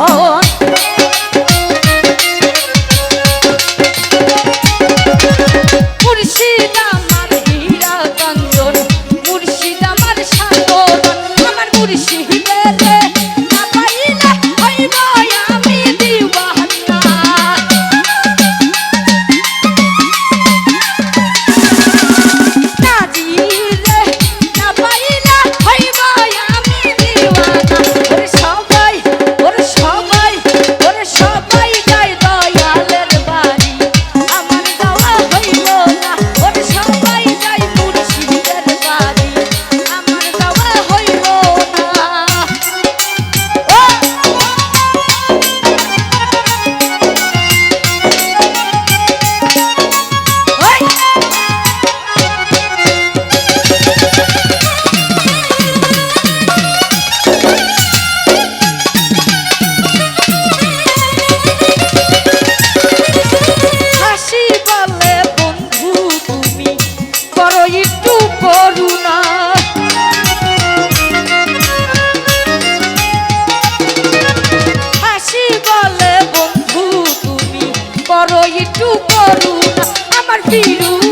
Oh. করো একটু করুন আমার ফিরু